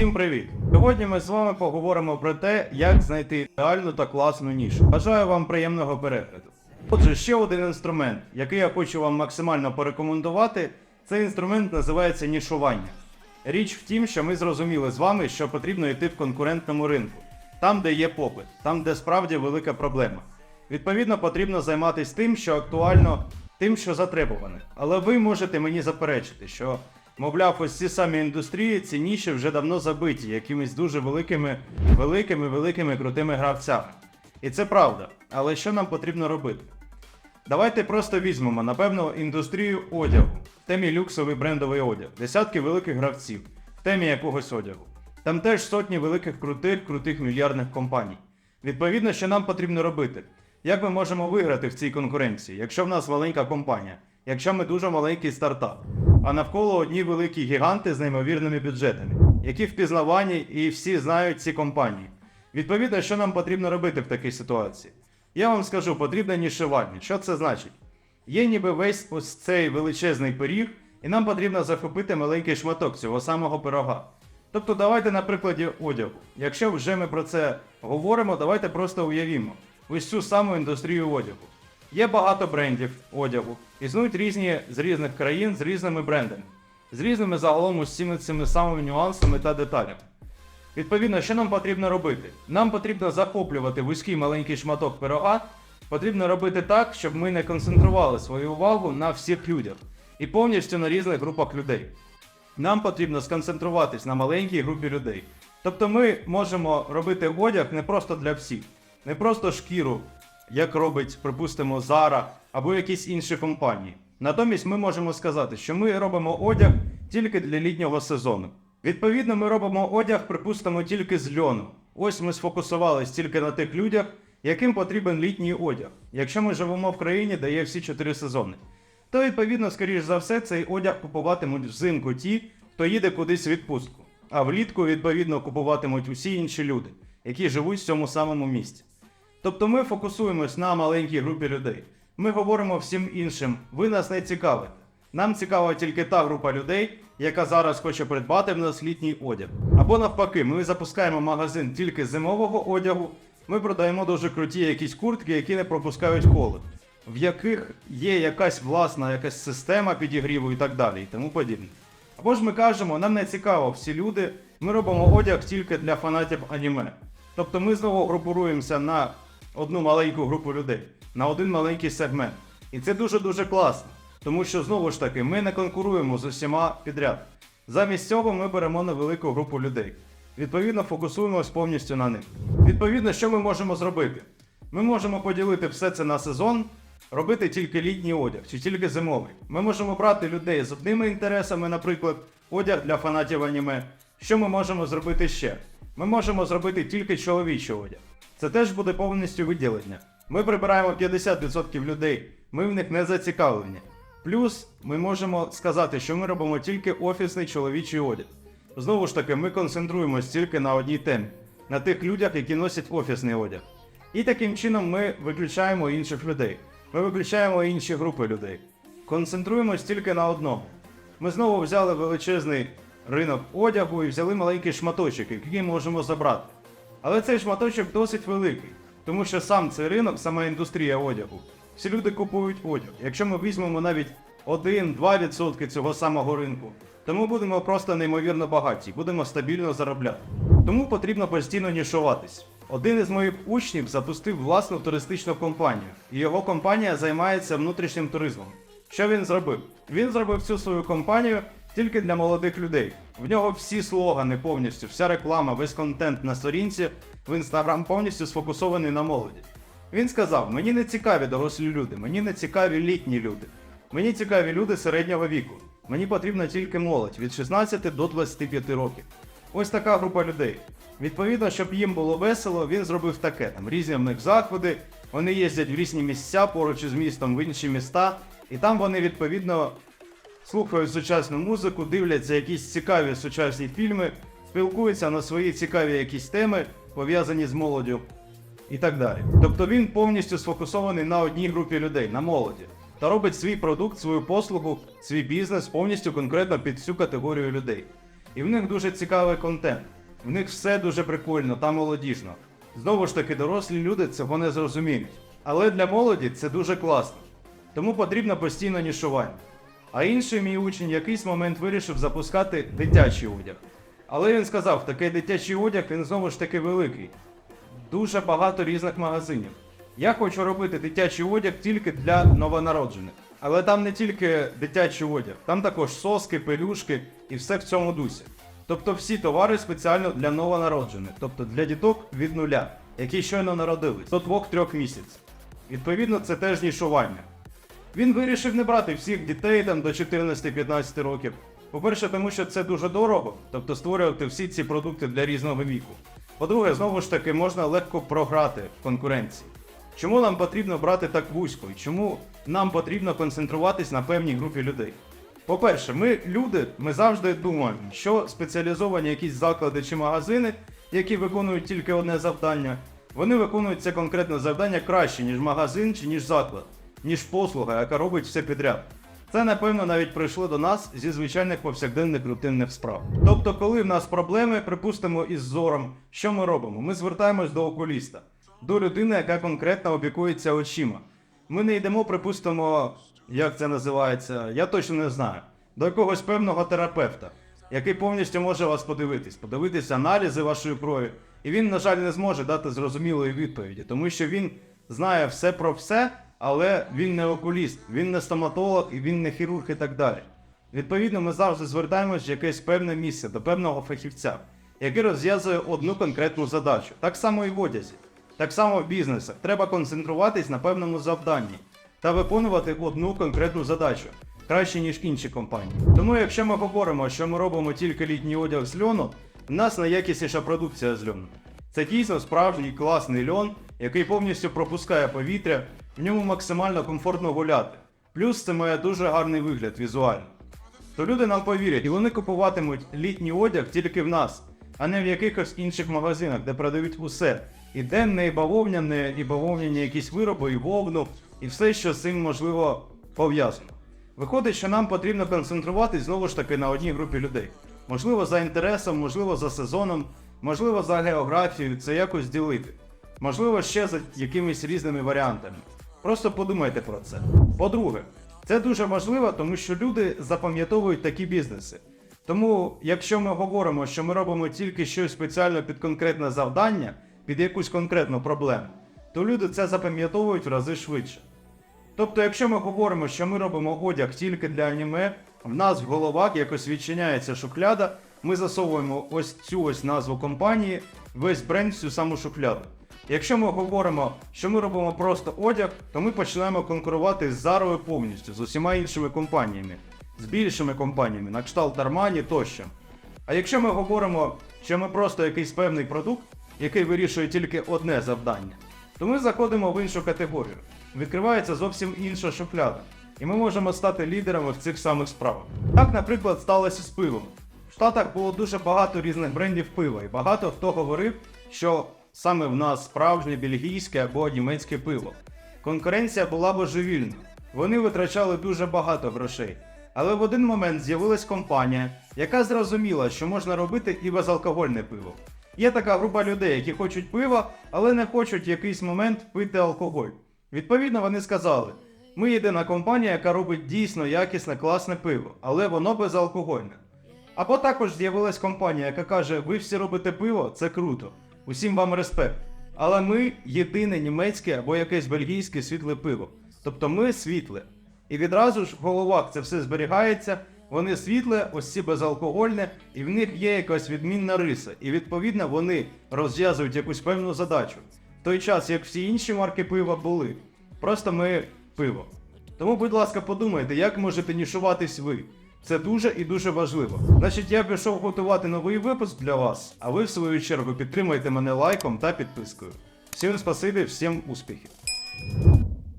Усім привіт! Сьогодні ми з вами поговоримо про те, як знайти ідеальну та класну нішу. Бажаю вам приємного перегляду. Отже, ще один інструмент, який я хочу вам максимально порекомендувати, цей інструмент називається нішування. Річ в тім, що ми зрозуміли з вами, що потрібно йти в конкурентному ринку, там, де є попит, там, де справді велика проблема. Відповідно, потрібно займатися тим, що актуально, тим, що затребуване. Але ви можете мені заперечити, що, мовляв, ось ці самі індустрії, ці ніші вже давно забиті якимись дуже великими, великими, великими крутими гравцями. І це правда. Але що нам потрібно робити? Давайте просто візьмемо, напевно, індустрію одягу, в темі люксовий брендовий одяг, десятки великих гравців, в темі якогось одягу. Там теж сотні великих крутих, крутих мільярдних компаній. Відповідно, що нам потрібно робити? Як ми можемо виграти в цій конкуренції, якщо в нас маленька компанія, якщо ми дуже маленький стартап, а навколо одні великі гіганти з неймовірними бюджетами, які впізнавані і всі знають ці компанії. Відповідно, що нам потрібно робити в такій ситуації? Я вам скажу, потрібне нішування. Що це значить? Є ніби весь ось цей величезний пиріг, і нам потрібно захопити маленький шматок цього самого пирога. Тобто, давайте на прикладі одягу. Якщо вже ми про це говоримо, давайте просто уявімо ось цю саму індустрію одягу. Є багато брендів одягу, існують різні з різних країн з різними брендами, з різними загалом усіми цими самими нюансами та деталями. Відповідно, що нам потрібно робити? Нам потрібно захоплювати вузький маленький шматок пирога. Потрібно робити так, щоб ми не концентрували свою увагу на всіх людях і повністю на різних групах людей. Нам потрібно сконцентруватись на маленькій групі людей. Тобто ми можемо робити одяг не просто для всіх, не просто шкіру, як робить, припустимо, Zara або якісь інші компанії. Натомість ми можемо сказати, що ми робимо одяг тільки для літнього сезону. Відповідно, ми робимо одяг, припустимо, тільки з льону. Ось ми сфокусувались тільки на тих людях, яким потрібен літній одяг, якщо ми живемо в країні, де є всі чотири сезони. То, відповідно, скоріш за все, цей одяг купуватимуть взимку ті, хто їде кудись в відпустку. А влітку, відповідно, купуватимуть усі інші люди, які живуть в цьому самому місці. Тобто ми фокусуємось на маленькій групі людей. Ми говоримо всім іншим, ви нас не цікавите. Нам цікава тільки та група людей, яка зараз хоче придбати в нас літній одяг. Або навпаки, ми запускаємо магазин тільки зимового одягу, ми продаємо дуже круті якісь куртки, які не пропускають холод, в яких є якась власна якась система підігріву і так далі, і тому подібне. Або ж ми кажемо, нам не цікаво всі люди, ми робимо одяг тільки для фанатів аніме. Тобто ми знову групуємося на одну маленьку групу людей, на один маленький сегмент. І це дуже-дуже класно, тому що знову ж таки ми не конкуруємо з усіма підряд. Замість цього ми беремо невелику групу людей. Відповідно, фокусуємось повністю на них. Відповідно, що ми можемо зробити? Ми можемо поділити все це на сезон, робити тільки літній одяг чи тільки зимовий. Ми можемо брати людей з одними інтересами, наприклад, одяг для фанатів аніме. Що ми можемо зробити ще? Ми можемо зробити тільки чоловічий одяг. Це теж буде повністю виділення. Ми прибираємо 50% людей, ми в них не зацікавлені. Плюс ми можемо сказати, що ми робимо тільки офісний чоловічий одяг. Знову ж таки, ми концентруємось тільки на одній темі, на тих людях, які носять офісний одяг. І таким чином ми виключаємо інших людей. Ми виключаємо інші групи людей. Концентруємось тільки на одному. Ми знову взяли величезний ринок одягу і взяли маленький шматочок, який можемо забрати. Але цей шматочок досить великий, тому що сам цей ринок, сама індустрія одягу, всі люди купують одяг. Якщо ми візьмемо навіть 1-2% цього самого ринку, то ми будемо просто неймовірно багаті, будемо стабільно заробляти. Тому потрібно постійно нішуватись. Один із моїх учнів запустив власну туристичну компанію, і його компанія займається внутрішнім туризмом. Що він зробив? Він зробив цю свою компанію тільки для молодих людей. В нього всі слогани повністю, вся реклама, весь контент на сторінці в інстаграм повністю сфокусований на молоді. Він сказав: мені не цікаві дорослі люди, мені не цікаві літні люди. Мені цікаві люди середнього віку. Мені потрібна тільки молодь від 16 до 25 років. Ось така група людей. Відповідно, щоб їм було весело, він зробив таке: там різні в них заходи, вони їздять в різні місця поруч із містом, в інші міста, і там вони відповідно слухають сучасну музику, дивляться якісь цікаві сучасні фільми, спілкуються на свої цікаві якісь теми, пов'язані з молоддю і так далі. Тобто він повністю сфокусований на одній групі людей, на молоді, та робить свій продукт, свою послугу, свій бізнес повністю конкретно під цю категорію людей. І в них дуже цікавий контент. В них все дуже прикольно та молодіжно. Знову ж таки, дорослі люди цього не зрозуміють. Але для молоді це дуже класно. Тому потрібно постійно нішування. А інший мій учень в якийсь момент вирішив запускати дитячий одяг. Але він сказав, такий дитячий одяг він знову ж таки великий. Дуже багато різних магазинів. Я хочу робити дитячий одяг тільки для новонароджених. Але там не тільки дитячий одяг, там також соски, пелюшки і все в цьому дусі. Тобто всі товари спеціально для новонароджених, тобто для діток від нуля, які щойно народились до 2-3 місяців. Відповідно, це теж нішування. Він вирішив не брати всіх дітей там до 14-15 років. По-перше, тому що це дуже дорого, тобто створювати всі ці продукти для різного віку. По-друге, знову ж таки, можна легко програти в конкуренції. Чому нам потрібно брати так вузько? І чому нам потрібно концентруватись на певній групі людей? По-перше, ми люди, ми завжди думаємо, що спеціалізовані якісь заклади чи магазини, які виконують тільки одне завдання, вони виконують це конкретне завдання краще, ніж магазин чи ніж заклад, ніж послуга, яка робить все підряд. Це, напевно, навіть прийшло до нас зі звичайних повсякденних рутинних справ. Тобто, коли в нас проблеми, припустимо, із зором, що ми робимо? Ми звертаємось до окуліста, до людини, яка конкретно опікується очима. Ми не йдемо, припустимо, як це називається, я точно не знаю, до якогось певного терапевта, який повністю може вас подивитись, подивитись аналізи вашої крові. І він, на жаль, не зможе дати зрозумілої відповіді, тому що він знає все про все, але він не окуліст, він не стоматолог і він не хірург і так далі. Відповідно, ми завжди звертаємось в якесь певне місце до певного фахівця, який розв'язує одну конкретну задачу. Так само і в одязі, так само в бізнесах. Треба концентруватись на певному завданні та виконувати одну конкретну задачу краще, ніж інші компанії. Тому, якщо ми говоримо, що ми робимо тільки літній одяг з льону, в нас найякісніша продукція з льону. Це дійсно справжній класний льон, який повністю пропускає повітря, в ньому максимально комфортно гуляти. Плюс це має дуже гарний вигляд візуально. То люди нам повірять, і вони купуватимуть літній одяг тільки в нас, а не в якихось інших магазинах, де продають усе. І денне, і бавовняне, і бавовняні якісь вироби, і вовну, і все, що з цим можливо пов'язано. Виходить, що нам потрібно концентруватись знову ж таки на одній групі людей. Можливо, за інтересом, можливо, за сезоном, можливо, за географією, це якось ділити. Можливо, ще за якимись різними варіантами. Просто подумайте про це. По-друге, це дуже важливо, тому що люди запам'ятовують такі бізнеси. Тому, якщо ми говоримо, що ми робимо тільки щось спеціально під конкретне завдання, під якусь конкретну проблему, то люди це запам'ятовують в рази швидше. Тобто, якщо ми говоримо, що ми робимо одяг тільки для аніме, в нас в головах якось відчиняється шухляда, ми засовуємо ось цю ось назву компанії, весь бренд, всю саму шухляду. Якщо ми говоримо, що ми робимо просто одяг, то ми починаємо конкурувати з Зарою повністю, з усіма іншими компаніями, з більшими компаніями, на кшталт Armani тощо. А якщо ми говоримо, що ми просто якийсь певний продукт, який вирішує тільки одне завдання, то ми заходимо в іншу категорію. Відкривається зовсім інша шухляда, і ми можемо стати лідерами в цих самих справах. Так, наприклад, сталося з пивом. В Штатах було дуже багато різних брендів пива, і багато хто говорив, що саме в нас справжнє бельгійське або німецьке пиво. Конкуренція була божевільна. Вони витрачали дуже багато грошей. Але в один момент з'явилась компанія, яка зрозуміла, що можна робити і безалкогольне пиво. Є така група людей, які хочуть пива, але не хочуть в якийсь момент пити алкоголь. Відповідно, вони сказали: ми єдина компанія, яка робить дійсно якісне, класне пиво, але воно безалкогольне. Або також з'явилась компанія, яка каже: ви всі робите пиво, це круто. Усім вам респект. Але ми єдине німецьке або якесь бельгійське світле пиво. Тобто ми світле. І відразу ж в головах це все зберігається, вони світле, ось ці безалкогольне, і в них є якась відмінна риса. І відповідно вони розв'язують якусь певну задачу. В той час, як всі інші марки пива були. Просто ми пиво. Тому, будь ласка, подумайте, як можете нішуватись ви. Це дуже і дуже важливо. Значить, я пішов готувати новий випуск для вас, а ви в свою чергу підтримайте мене лайком та підпискою. Всім спасибі, всім успіхів!